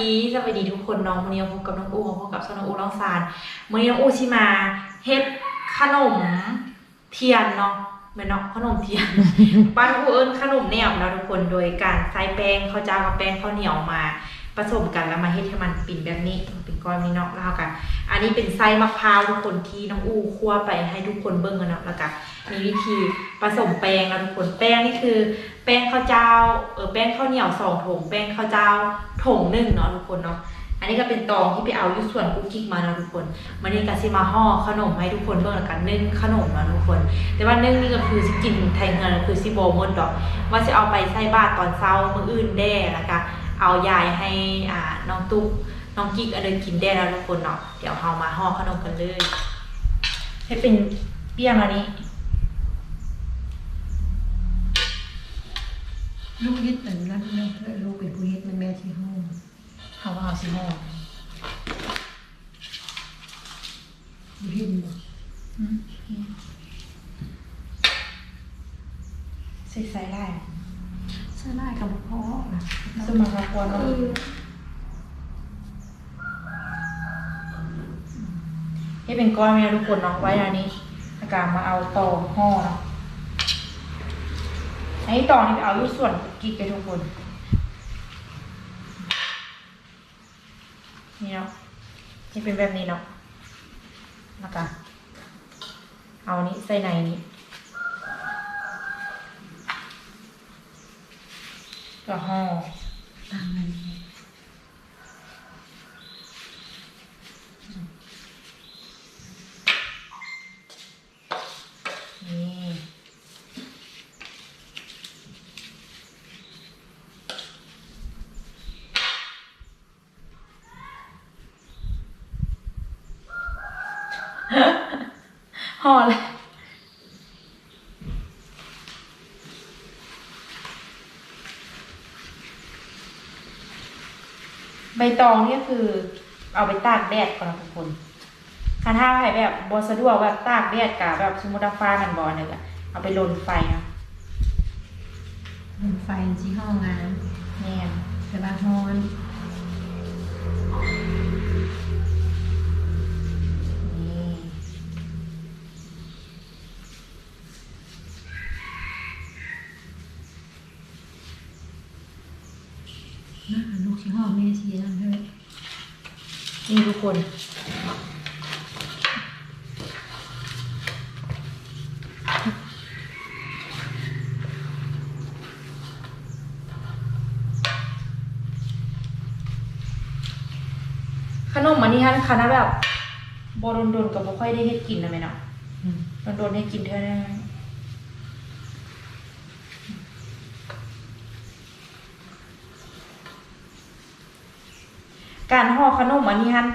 ดีสวัสดีทุกคนน้องวันนี้พบกับน้องอูพบกับช่องน้องอูน้องซานวันนี้น้องอูชิมาเฮ็ดขนมเทียนเนาะเหมือนเนาะขนมเทียนบ้านอูเอิญขนมแนวนะทุกคนโดยการใส่แป้งข้าวเจ้ากับแป้งข้าวเหนียวมา ผสมกันแล้วมาเฮ็ดให้มันปิ่นแบบนี้เป็นก้อนนี้เนาะแล้วกันอันนี้เป็นไส้มะพร้าวทุกคนที่น้องอูคั่วไปให้ทุกคนเบิ่งกันเนาะแล้วก็มีวิธีผสมแป้งนะทุกคนแป้งนี่คือ แป้งข้าวเจ้าเออแป้งข้าวเหนียวสองถุงแป้งข้าวเจ้าถุงหนึ่งเนาะทุกคนเนาะอันนี้ก็เป็นตองที่ไปเอายุส่วนกุ๊กกิ๊กมานะทุกคนมันนี่ก็สิมาห่อขนมให้ทุกคนเบิ่งล้วกันนึ่งขนมเนาะทุกคน แต่ว่านึ่งนี่ก็คือสิกินไทยเงินก็คือสิโบหมดดอก ว่าจะเอาไปใส่บาตรตอนเช้ามื้ออื่นแด่แล้วก็ เอายายให้อ่าน้องตุ๊กน้องกิ๊กเอาเดินกินแด่แล้วทุกคนเนาะเดี๋ยวเรามาห่อขนมกันเลยให้เป็นเปี้ยงอันนี้ลูกยึดเหมือนนั้นนะลูกเป็นผู้ยึดมันแม่ที่ห้องเขาว่าเอาสิห่อผู้ยึดบ่ อืมใส่ใส่ได้ ส สมัครควร เอ เนาะ อ ให้เป็นก้อนไหมนะทุกคนเนาะไว้อันนี้อากามาเอาต่อห่อเนาะไอ้ต่อนี่ไปเอาอยู่ส่วนกิ๊กกันทุกคนนี่เนาะจะเป็นแบบนี้เนาะแล้วก็เอานี้ใส่ในนี้ก็ห่อตามนั้ห่อ เลยใบตองเนี่ยคือ เอาไปตากแดดก่อนนะทุกคนคันถ้าใครแบบบสะดวกแบบตากแดดกะแบบสมมติว่าฟ้ามันบอลเนี่ยก็เอาไปลนไฟนะมันไฟสีห้องงานแม่นแต่ว่าฮ้อนนี่ นะลูกสีห้องแม่สีนั่นเฮ้ยนี่ทุกคน ขนมอันนี้ฮะคณะแบบโบโดนโดนๆกับบ่ค่อยได้เฮ็ดกินนะแม่เนาะอืมโดนโดนๆให้กินเท่านั้น การห่อขนมอันนี้ฮัน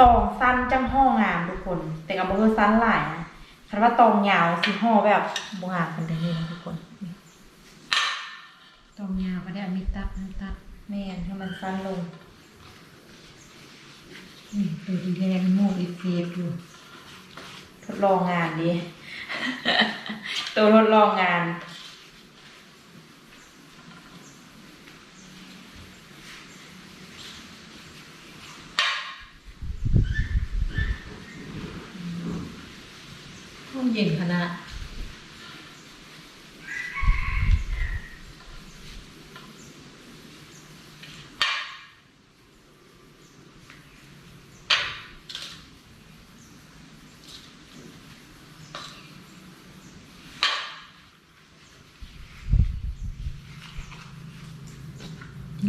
ตองสั้นจังห่องามทุกคน แต่กับบ่คือสั้นหลายนะคันว่าตองยาวสิห่อแบบบ่งามกันได้เลยนะทุกคนตองยาวก็ได้เอามีดตัดน้ำตัดแม่นให้มันสั้นลงนี่ตัวดีแดงโม่อีเฟฟอยู่ทดลองงานดิตัวทดลองงาน เย็นขนาด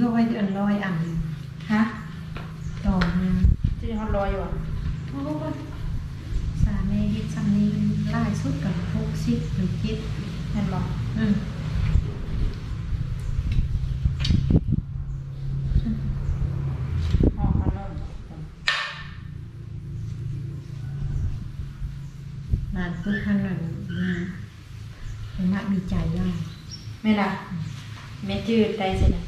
ร้อยเดือนร้อยอัน ห็นบอกอืมห่อขนมนานพึ่งขนาดมาเป็นนักมีใจได้ไม่ล่ะเม็ดจืดได้สินะ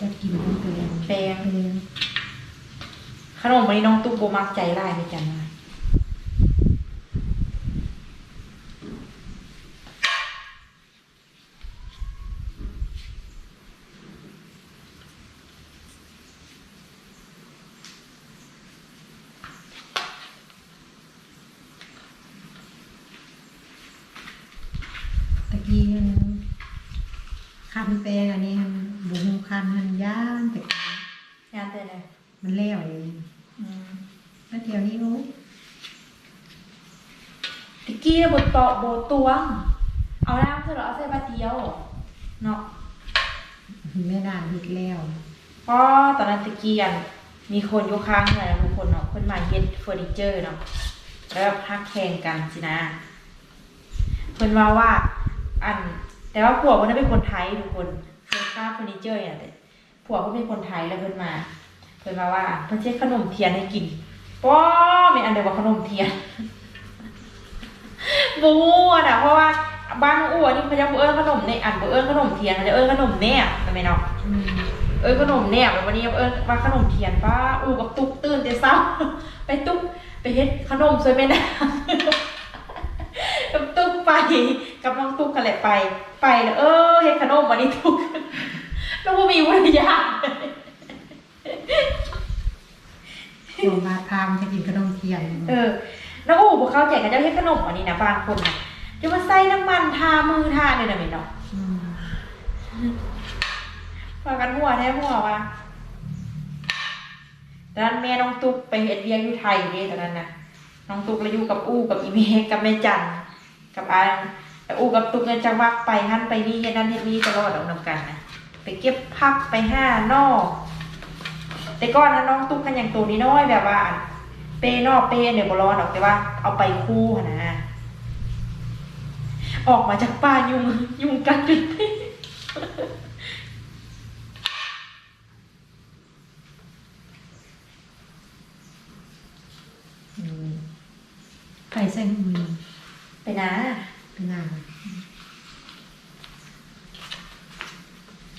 จะกินต้องเปลี่ยนแปลงเปลี่ยนขนมวันนี้น้องตุ๊กโบมักใจร้ายไปจังเลยตะ กี้มันคันแปลงอันนี้มันบุงคันมันย่านแต่งานเตือนเลยมันแล้วเองแล้วเดี๋ยวนี้โอ้ตะกี้บนโต๊ะโบตวง เอาน้ำเสร็จแล้วเอาใส่บาเตียวเนาะแม่ด่านเฮ็ดแล้วเพราะตอนนั้นตะกี้อันมีคนอยู่ข้างเลยนะทุกคนเนาะคนมาเฮ็ดเฟอร์นิเจอร์เนาะแล้วพักแข่งกันสินะเพิ่นว่าว่า อัน แต่ว่าผัวเพิ่นนะเป็นคนไทยทุกคนเพิ่นค่าเฟอร์นิเจอร์เนี่ยแต่ผัวเพิ่นเป็นคนไทยแล้วเพิ่นมา เพิ่นมาว่าเพิ่นเช็ดขนมเทียนให้กินป้อไม่อันเดียวกับขนมเทียนบูอะนะเพราะว่าบ้านน้องอ้วนนี่เขาจะบ่เอิ้นขนมเนี่ยอันบ่เอิ้นขนมเทียนเขาจะเอิ้นขนมแนบใช่ไหมเนาะอืมเอ้ยขนมแนบแล้ววันนี้เอิ้นว่าขนมเทียนป้าอูกับตุ๊กตื่นแต่เช้าไปตุ๊กไปเฮ็ดขนมสวยแม่นาง กับตุ๊กไปไปกับน้องตุ๊กกันแหละไป ไปแล้วเออเฮ็ดขนมวันนี้ตุ๊กแล้วก็มีวิทยาโรงมาทามจะกินขนมเทียนเออน้องอู๋พวกเขาแจกกันเจ้าเฮ็ดขนมวันนี้นะบางคนนะจะมาใส่น้ำมันทามือทาเนี่ยนะเม็นเนาะมพากันหัวแท้หัวว่ะด้านแม่น้องตุ๊กไปเฮ็ดเวียกอยู่ไทยเด้ตอนนั้นน่ะน้องตุ๊กแล้วอยู่กับอู้กับอีเมฆกับแม่จัน กับอานแต่อู้กับตุกเนี่ยจะวักไปหั่นไปนี่เฮ็ดนั่นเฮ็ดนี่ตลอดเอานำกันนะไปเก็บพักไปห้านอก แต่ก่อนนะน้องตุ๊กกันอย่างตัวนี้น้อยแบบว่า เปนอกเปเนี่ยบ่ร้อนหรอกแต่ว่า เอาไปคู่นะออกมาจากป่ายุงยุงกัดจนอืมไปใส่มือ ไปนะเป็นนาง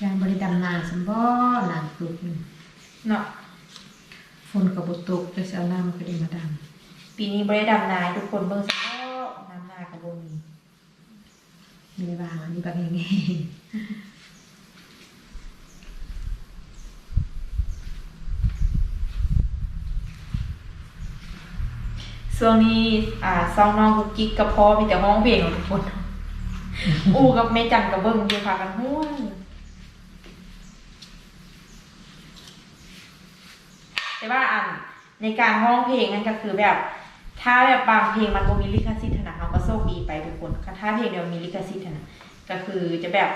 ยางบริดำนาสัมบ่นางปลุกนี่เนาะฝนกับบตกจะเอาน้ำมันก็ได้มาดปีนี้บริดำนาให้ทุกคนเบิ่งซะเนาะน้ำนากับบ่มีำมีบางอันนี้บางอย่างงี้ ช่วงนี้อ่าซองน้องกุ๊กกิ๊กกับพ่อมีแต่ห้องเพลงของทุกคนอู้กับแม่จันกับเบิ่งอยู่ค่ะกันห้วนแต่ว่าอันในการห้องเพลงนั่นก็คือแบบ ถ้าแบบบางเพลงมันบ่มีลิขสิทธิ์นะเขาก็โชคดีไปทุกคนถ้าเพลงเดียวมีลิขสิทธิ์นะก็คือจะแบบ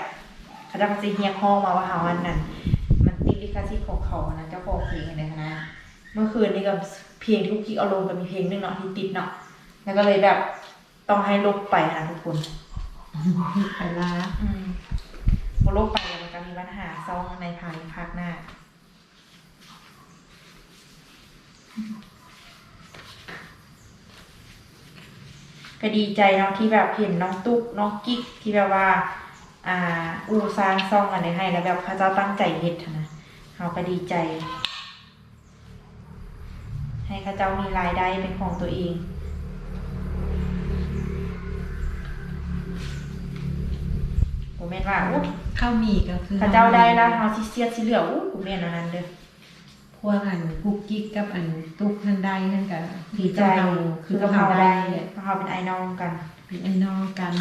เขาจะมาสิเฮียกห้องมาว่าเฮาอันนั้นมันติดลิขสิทธิ์ของเขานะเจ้าของเพลงอะไรนะเมื่อคืนนี้ก็เพ ลงที่กุ๊กกิ๊กเอาลงก็มีเพลงหนึงเนาะที่ติดเนาะแล้วก็เลยแบบต้องให้ลบไปค่ะทุกคนไปลาอืมพอลบไปแล้วมันก็มีปัญหาซองในภายภาคหน้าก็ดีใจเนาะที่แบบเห็นน้องตุ๊กน้องกิ๊กที่แบบว่า อ่า อูซางซองอันนี้ให้แล้วแบบเขาเจ้าตั้งใจเฮ็ดหั้นนะเขาก็ดีใจให้เขาเจ้ามีรายได้เป็นของตัวเองผมแม่นว่าอู้ข้าวหมี่ก็คือเขาเจ้าได้แล้วเขาสิเสียดสิเหลืออู้ผมแม่นอันนั้นเด้อพวกอันกุ๊กกิ๊กกับอันตุ๊กท่านใดนั่นก็ดีใจเฮาคือกับเขาได้เพราะเขาเป็นไอ้น้องกันเป็นไอ้น้องกัน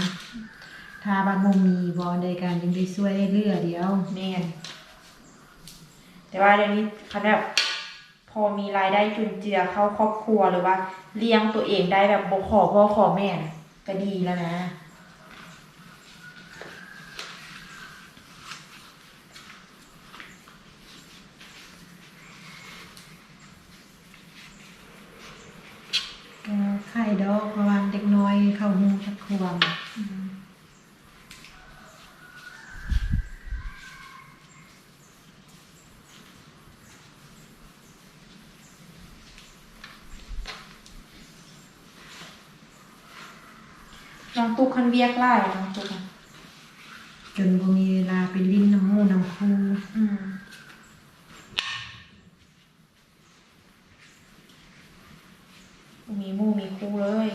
ถ้าบ้านบ่มีบ่ได้กันยังได้ช่วยได้เรือเดียวแม่นแต่ว่าเดี๋ยวนี้เขาแบบพ อมีรายได้จุนเจือเข้าครอบครัวหรือว่า เลี้ยงตัวเองได้แบบบกขอพ่อขอแม่ก็ดีแล้วนะก็ไข่ดอกเพราะว่าเด็กน้อยเข้าหูทักควม น้อง ตุ๊กคันเวียกไล่น้องตุ๊กอะจนบ่มีเวลาไปลิ้นน้ำหมูน้ำคูอืมมีหมู่มีคู่เลย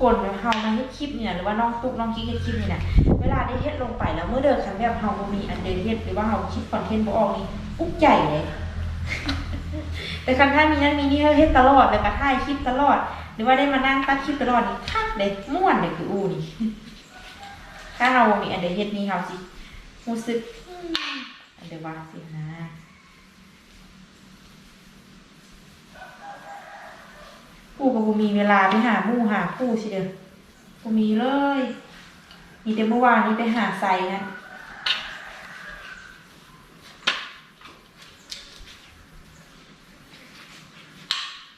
คนเดี๋ยวเฮามาให้คลิปเนี่ยหรือว่าน้องตุ๊กน้องกิ๊กให้คลิปนี่นะเวลาได้เฮ็ดลงไปแล้วเมื่อเดินคันแบบเฮาบ่มีอันเดินเฮ็ดหรือว่าเฮาคิดคอนเทนต์บ่ออกนี่ปุ๊กใหญ่เลย แต่คันถ้ามีนั่นมีนี่เฮ็ดตลอดเลยก็ถ่ายคลิปตลอด หรือว่าได้มานั่งตัดคลิปตลอดนี่คักเลยม่วนเลยคืออูนี่ถ้าเรามีอันเดินเฮ็ดนี่เฮาสิรู้สึกอันเดว่าสินะ กูก็บ่มีเวลาไปหาหมู่หาคู่สิเด้อบ่มีเลย มีแต่เมื่อวานนี้ไปหาไซนะ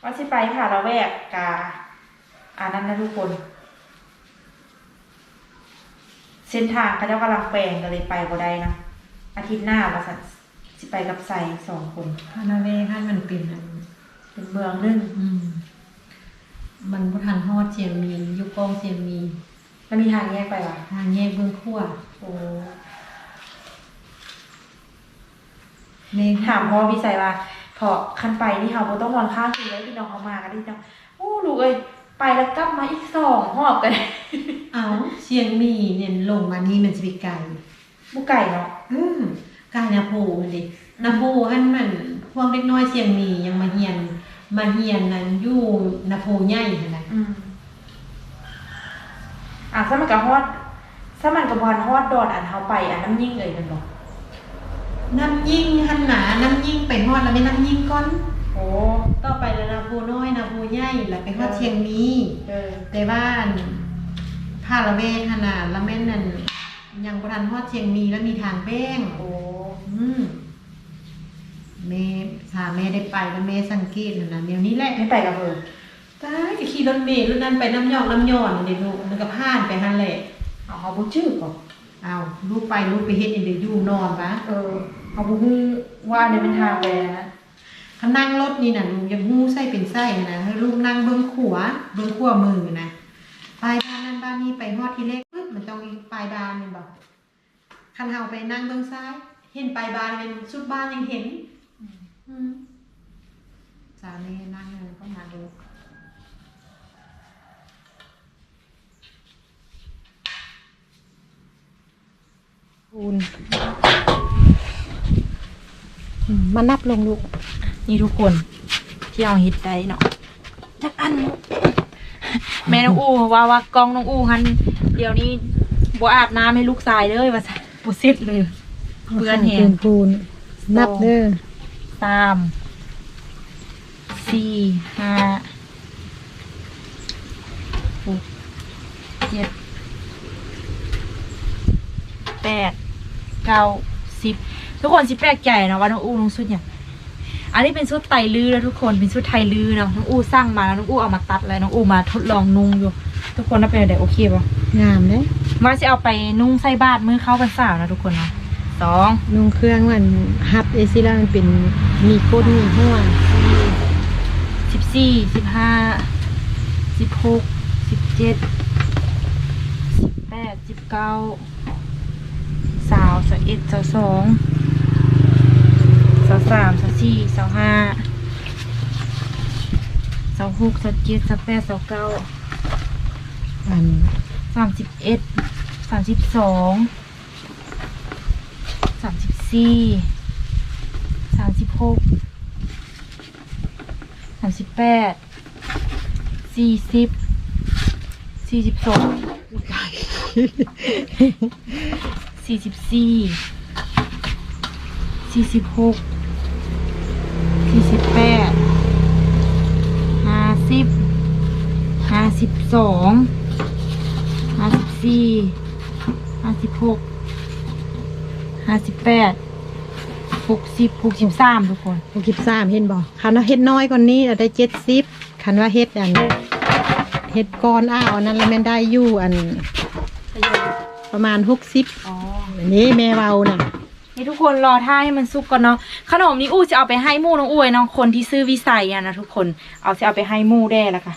ว่าสิไปค่ะละแวกกาอันนั้นนะทุกคน เส้นทางเขาเจ้ากำลังแปลงก็เลยไปบ่ได้นะอาทิตย์หน้าว่าสันสิไปกับไซสองคนพานาเวคันมันเป็นอันเป็นเมืองหนึงอืม มันบ่ทันฮอดเจียงมีนอยู่กองเจียงมีนแล้วมีทางแยกไปวะทางแยกเบื้องขั้วโอ้เมฆถามพ่อพี่ใส่ว่าพอคันไปนี่เขาบ่ต้องนอนข้างคืนแล้วพี่น้องเขามากันที่จังโอ้ลูกเอ้ยไปแล้วกลับมาอีกสองหอบกัน เอาเชียงมีเนี่ยลงมานี่มันจะไปไกลบุไก่เนาะอืมไกลนาโพมันดินาโพอันมันพวกเล็กน้อยเชียงมียังมาเฮียน มาเฮียนนั้นอยู่นาโพใหญ่หั่นนะอืมอะสมันกับฮอดสมันกับวันฮอดดอนอันเขาไปอันน้ำยิ่งเลยมันบอกน้ำยิ่งหันหนาน้ำยิ่งไปฮอดแล้วไม่น้ำยิ่งก่อน โอ้ต่อไปแล้วนาโพน้อยนาโพใหญ่แล้วไปฮอดเชียงมีเออแต่ว่าอันผ้าละเวทขนาดละแม่นนั่นยังบ่ทันฮอดเชียงมีแล้วมีทางแบ้งโอ้อืม แม่สาแม่ได้ไปแล้วแม่สังเกตนั่นนะเดี๋ยวนี้แหละไม่ไปกับเออตายจะขี่รถเมล์รุ่นนั้นไปน้ำยองน้ำย่อนเดี๋ยวลูกมันก็ผ่านไปหันแหละเอาเขาบุจื้อก่อนเอาลูกไปลูกไปเฮ็ดอันเดี๋ยวอยู่นอนปะเออเขาบุฮู้ว่าอันนี้เป็นทางไปนะเขานั่งรถนี่น่ะลูกยังหู้ไส้เป็นไส้นะให้ลูกนั่งเบิ้งขวาเบิ้งขวามือนะปลายบ้านนั้นบ้านนี้ไปฮอดทีแรกปึ๊บมันต้องมีปลายบานนี่บอกคันเฮาไปนั่งเบิ้งซ้าย เห็นปลายบานเป็นสุดบ้านยังเห็นอืม สามีนั่งเลยก็มาดูคูณมานับลงลูก นี่ทุกคนที่เอาฮิตได้เนาะจักอัน แม่น้องอูว่าว่ากองน้องอูหันเดี๋ยวนี้บ่อาบน้ำให้ลูกชายเลยว่าซั่นบ่เสร็จเลยเพื่อนแหงพูนนับเด้อสามสี่ห้าหกเจ็ดแปดเก้าสิบทุกคนสิแปลกใจเนาะว่าน้องอูน้องสุดอย่างอันนี้เป็นชุดไตรลือแล้วทุกคนเป็นชุดไทยลือเนาะน้องอูสร้างมาแล้วน้องอูเอามาตัดแล้วน้องอูมาทดลองนุ่งอยู่ ทุกคนน่าเป็นไงโอเคปะงามเด้มาจะเอาไปนุ่งใส่บาทมือเข้ากันสาวนะทุกคนเนาะสองนุ่งเครื่องมันฮับเอซิล่ามันเป็น มีโคตรมีหัวสิบสี่สิบห้าสิบหกสิบเจ็ดสิบแปดสิบเก้าสาวสาวเอ็ดสาวสองสาวสามสาวสี่สาวห้าสาวหกสาวเจ็ดสาวแปดสาวเก้าอันสามสิบเอ็ดสามสิบสองสามสิบสี่ามสิบหกสามสิบแปดสี่สิบสี่สิบสองสี่สิบสี่สี่สิบหกสี่สิบแปดห้าสิบห้าสิบสองห้าสิบสี่ห้าสิบหกห้าสิบแปด หกสิบหกสิบสามทุกคนหกสิบสามเห็นบอกคันว่าเฮ็ดน้อยกว่านี้เราได้เจ็ดสิบคันว่าเฮ็ดอันเฮ็ดก้อนอ้าวอันนั้นแล้วแม่นได้อยู่อัน ประมาณหกสิบอ๋ออันนี้แม่เบาน่ะนี่ทุกคนรอท่าให้มันสุกก่อนเนาะขนมนี้อู้จะเอาไปให้หมู่น้องอุ้ยน้องคนที่ซื้อวิสัยอะนะทุกคนเอาจะเอาไปให้หมู่ได้แล้วค่ะ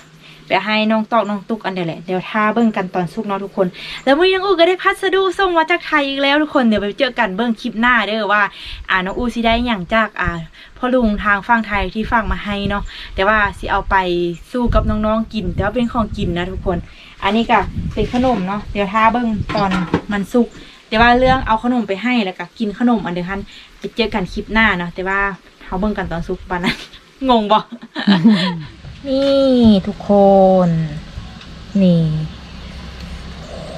ไปให้น้องตอกน้องตุกอันเดียวแหละเดี๋ยวท่าเบิ้งกันตอนสุกเนาะทุกคน แล้วมื่อนี้น้องอูก็ได้พัสดุส่งมาจากไทยอีกแล้วทุกคนเดี๋ยวไปเจอกันเบิ้งคลิปหน้าเด้อว่า อ่าน้องอูสิได้อย่างจากอ่าพ่อลุงทางฝั่งไทยที่ฝากมาให้เนาะแต่ว่าสิเอาไปสู้กับน้องๆกิน แต่ว่าเป็นของกินนะทุกคน อันนี้ก็เป็นขนมเนาะเดี๋ยวท่าเบิ้งตอนมันสุกแต่ว่าเรื่องเอาขนมไปให้แล้วก็กินขนมอันเดียวกันไปเจอกันคลิปหน้าเนาะแต่ว่าเขาเบิ่งกันตอนสุกปานนั้นงงบ่ นี่ทุกคน นี่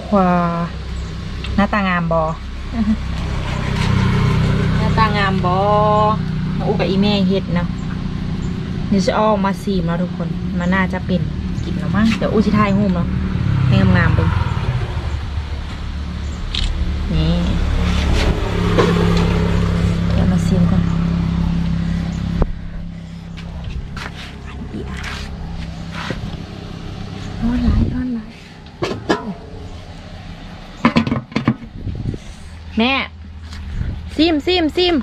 ควาหน้าตางามบอหน้าตางามบอมาอุกับอีแม่เฮ็ดเนาะเดี๋ยวจะออกมาซีมแล้วทุกคนมันน่าจะเป็นกินแล้วมั้งเดี๋ยวอูชิทายหูมเนาะให้งามๆเบิ่งนี่เดี๋ยวมาซิมก่อนเดียวร้อนหลายร้อนหลายแม่ ซิมซิมซิม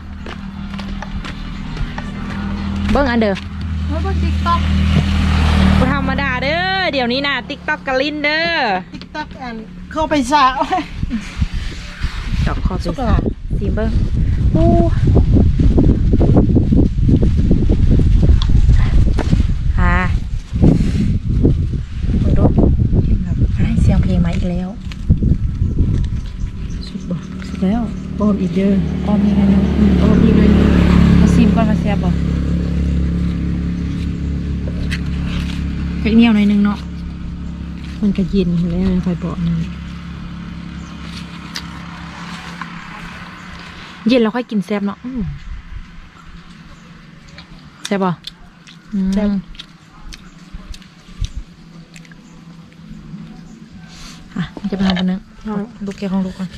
เบิ้งอันเด้อเมื่อติ๊กต็อกบ่ธรรมดาเด้อ เดี๋ยวนี้นะติ๊กต็อกกะลินเด้อ ติ๊กต็อกอันเข้าไปสาวดอกคอสุเป็กนละซีมเบอร์อู้ค่ะมาดูให้เสียงเพลงมาอีกแล้ว สุกบ่ สุดแล้ว บ อมอีกเด้ออ้อมอีกหนอยหนึงอืมบอมอีกเลยมาซีมก่อนมาแซ่บบ่เพ็กเหนียวหน่อยหนึงเนาะมันก็เย็นแล้วนะคอยบอกนี่เย็นแล้วค่อยกินแซ่บเนาะอืมแซ่บบ่อืม แซ่บ อะมันจะไปทำกันนึงลูกแกของลูกก่อน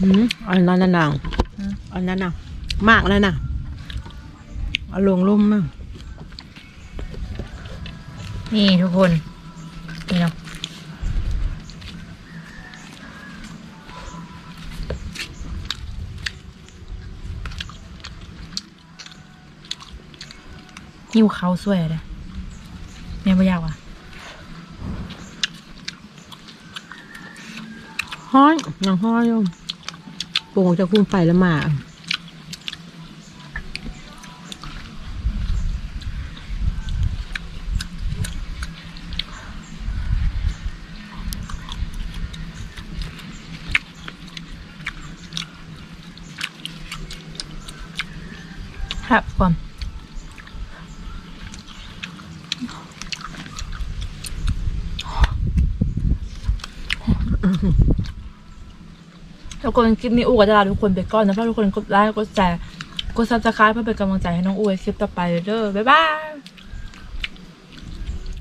อืมอันนั้นน่ะนางอืมอันนั้นน่ะมากแล้วน่ะเอาลงลุ่มมั่งนี่ทุกคน นี่เนาะหิวเขาวสวยเลยแม่ไม่อยากว่ะห้อยยังห้อยอยู่ ปวงจะคุ้มไฟแล้วมาครับก่อน ทุกคนคลิปนี้อูก็จะลาทุกคนไปก่อนนะเพราะทุกคนกดไลค์กดแชร์กดซับสไครป์เพื่อเป็นกำลังใจให้น้องอูในคลิปต่อไปเด้อบ๊ายบาย